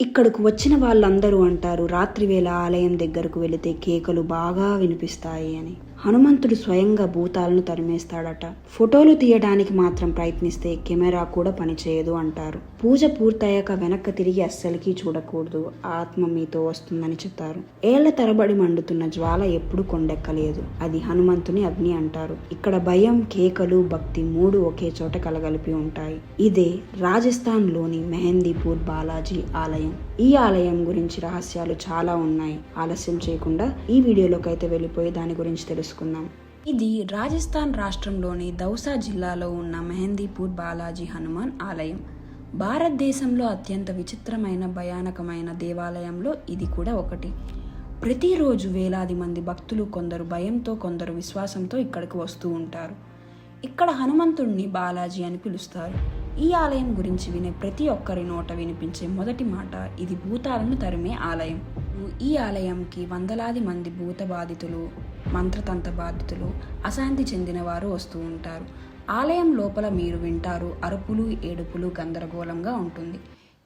ఇక్కడకు వచ్చిన వాళ్ళందరూ అంటారు రాత్రివేళ ఆలయం దగ్గరకు వెళితే కేకలు బాగా వినిపిస్తాయి అని. హనుమంతుడు స్వయంగా భూతాలను తరిమేస్తాడట. ఫోటోలు తీయడానికి మాత్రం ప్రయత్నిస్తే కెమెరా కూడా పనిచేయదు అంటారు. పూజ పూర్తయ్యాక వెనక్కి తిరిగి అస్సలకి చూడకూడదు. ఆత్మ మీతో వస్తుందని చెప్తారు. ఏళ్ళ తరబడి మండుతున్న జ్వాల ఎప్పుడు కొండెక్కలేదు. అది హనుమంతుని అగ్ని అంటారు. ఇక్కడ భయం కేకలు భక్తి మూడు ఒకే చోట కలగలిపి ఉంటాయి. ఇదే రాజస్థాన్లోని మెహందీపూర్ బాలాజీ ఆలయం. ఈ ఆలయం గురించి రహస్యాలు చాలా ఉన్నాయి. ఆలస్యం చేయకుండా ఈ వీడియోలోకి అయితే వెళ్ళిపోయి దాని గురించి తెలుసుకుందాం. ఇది రాజస్థాన్ రాష్ట్రంలోని దౌసా జిల్లాలో ఉన్న మెహందీపూర్ బాలాజీ హనుమాన్ ఆలయం. భారతదేశంలో అత్యంత విచిత్రమైన భయానకమైన దేవాలయంలో ఇది కూడా ఒకటి. ప్రతిరోజు వేలాది మంది భక్తులు కొందరు భయంతో కొందరు విశ్వాసంతో ఇక్కడికి వస్తూ ఉంటారు. ఇక్కడ హనుమంతుడిని బాలాజీ అని పిలుస్తారు. ఈ ఆలయం గురించి వినే ప్రతి ఒక్కరి నోట వినిపించే మొదటి మాట ఇది భూతాలను తరిమే ఆలయం. ఈ ఆలయంకి వందలాది మంది భూత బాధితులు మంత్రతంత్ర బాధితులు అశాంతి చెందిన వారు వస్తూ ఉంటారు. ఆలయం లోపల మీరు వింటారు అరుపులు ఏడుపులు గందరగోళంగా ఉంటుంది.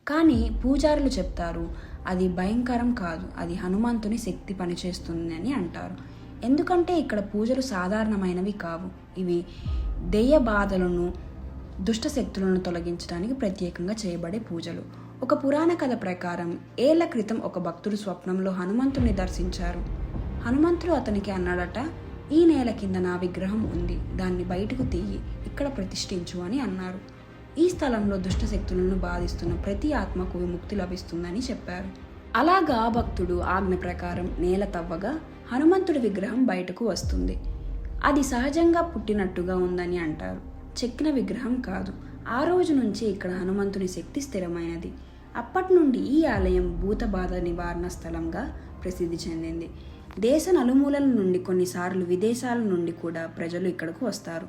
కానీ పూజారులు చెప్తారు అది భయంకరం కాదు అది హనుమంతుని శక్తి పనిచేస్తుంది అని అంటారు. ఎందుకంటే ఇక్కడ పూజలు సాధారణమైనవి కావు. ఇవి దెయ్య బాధలను దుష్ట శక్తులను తొలగించడానికి ప్రత్యేకంగా చేయబడే పూజలు. ఒక పురాణ కథ ప్రకారం ఏళ్ళ క్రితం ఒక భక్తుడు స్వప్నంలో హనుమంతుని దర్శించారు. హనుమంతుడు అతనికి అన్నాడట ఈ నేల కింద నా విగ్రహం ఉంది. దాన్ని బయటకు తీయి. ఇక్కడ ప్రతిష్ఠించు అని అన్నారు. ఈ స్థలంలో దుష్ట శక్తులను బాధిస్తున్న ప్రతి ఆత్మకు విముక్తి లభిస్తుందని చెప్పారు. అలాగా ఆ భక్తుడు ఆజ్ఞ ప్రకారం నేల తవ్వగా హనుమంతుడి విగ్రహం బయటకు వస్తుంది. అది సహజంగా పుట్టినట్టుగా ఉందని అంటారు. చెక్కిన విగ్రహం కాదు. ఆ రోజు నుంచి ఇక్కడ హనుమంతుని శక్తి స్థిరమైనది. అప్పటి నుండి ఈ ఆలయం భూత బాధ నివారణ స్థలంగా ప్రసిద్ధి చెందింది. దేశ నలుమూలల నుండి కొన్నిసార్లు విదేశాల నుండి కూడా ప్రజలు ఇక్కడకు వస్తారు.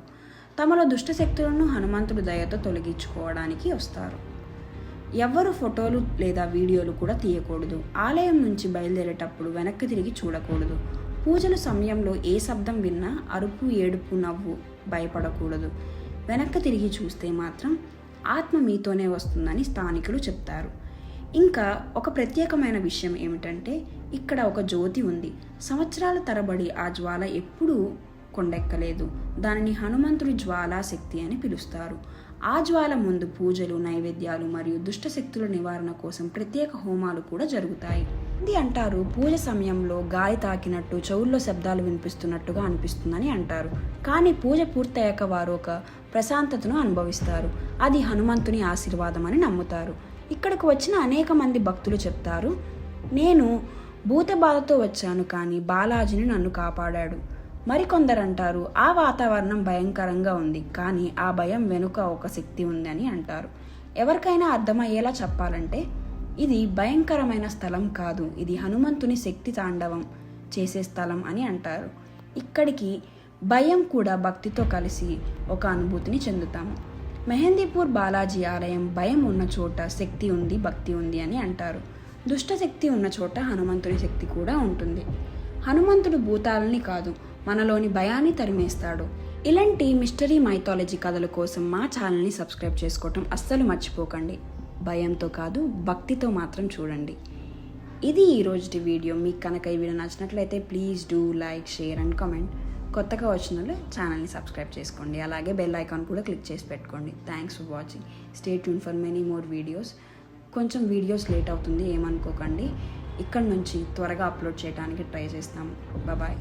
తమలో దుష్ట శక్తులను హనుమంతుడి దయతో తొలగించుకోవడానికి వస్తారు. ఎవ్వరు ఫోటోలు లేదా వీడియోలు కూడా తీయకూడదు. ఆలయం నుంచి బయలుదేరేటప్పుడు వెనక్కి తిరిగి చూడకూడదు. పూజల సమయంలో ఏ శబ్దం విన్నా అరుపు ఏడుపు నవ్వు భయపడకూడదు. వెనక్కి తిరిగి చూస్తే మాత్రం ఆత్మ మీతోనే వస్తుందని స్థానికులు చెప్తారు. ఇంకా ఒక ప్రత్యేకమైన విషయం ఏమిటంటే ఇక్కడ ఒక జ్యోతి ఉంది. సంవత్సరాల తరబడి ఆ జ్వాల ఎప్పుడూ కొండెక్కలేదు. దానిని హనుమంతుడి జ్వాలా శక్తి అని పిలుస్తారు. ఆ జ్వాల ముందు పూజలు నైవేద్యాలు మరియు దుష్టశక్తుల నివారణ కోసం ప్రత్యేక హోమాలు కూడా జరుగుతాయి. ఇది అంటారు పూజ సమయంలో గాలి తాకినట్టు చెవుల్లో శబ్దాలు వినిపిస్తున్నట్టుగా అనిపిస్తుందని అంటారు. కానీ పూజ పూర్తయ్యాక వారు ఒక ప్రశాంతతను అనుభవిస్తారు. అది హనుమంతుని ఆశీర్వాదం అని నమ్ముతారు. ఇక్కడికి వచ్చిన అనేక మంది భక్తులు చెప్తారు నేను భూత బాధతో వచ్చాను కానీ బాలాజీని నన్ను కాపాడాడు. మరికొందరు అంటారు ఆ వాతావరణం భయంకరంగా ఉంది కానీ ఆ భయం వెనుక ఒక శక్తి ఉంది అని అంటారు. ఎవరికైనా అర్థమయ్యేలా చెప్పాలంటే ఇది భయంకరమైన స్థలం కాదు ఇది హనుమంతుని శక్తి తాండవం చేసే స్థలం అని అంటారు. ఇక్కడికి భయం కూడా భక్తితో కలిసి ఒక అనుభూతిని చెందుతాము మెహందీపూర్ బాలాజీ ఆలయం భయం ఉన్న చోట శక్తి ఉంది భక్తి ఉంది అని అంటారు. దుష్ట శక్తి ఉన్న చోట హనుమంతుని శక్తి కూడా ఉంటుంది. హనుమంతుడు భూతాలని కాదు మనలోని భయాన్ని తరిమేస్తాడు. ఇలాంటి మిస్టరీ మైథాలజీ కథల కోసం మా ఛానల్ని సబ్స్క్రైబ్ చేసుకోవటం అస్సలు మర్చిపోకండి. భయంతో కాదు భక్తితో మాత్రం చూడండి. ఇది ఈరోజుటి వీడియో. మీకు కనుక ఈ వీడియో నచ్చినట్లయితే please do like share and comment. కొత్తగా వచ్చిన వాళ్ళు ఛానల్ని సబ్స్క్రైబ్ చేసుకోండి. అలాగే బెల్ ఐకాన్ కూడా క్లిక్ చేసి పెట్టుకోండి. Thanks for watching stay tune for many more videos కొంచెం వీడియోస్ లేట్ అవుతుంది ఏమనుకోకండి. ఇక్కడ నుంచి త్వరగా అప్లోడ్ చేయడానికి ట్రై చేస్తాము బాయ్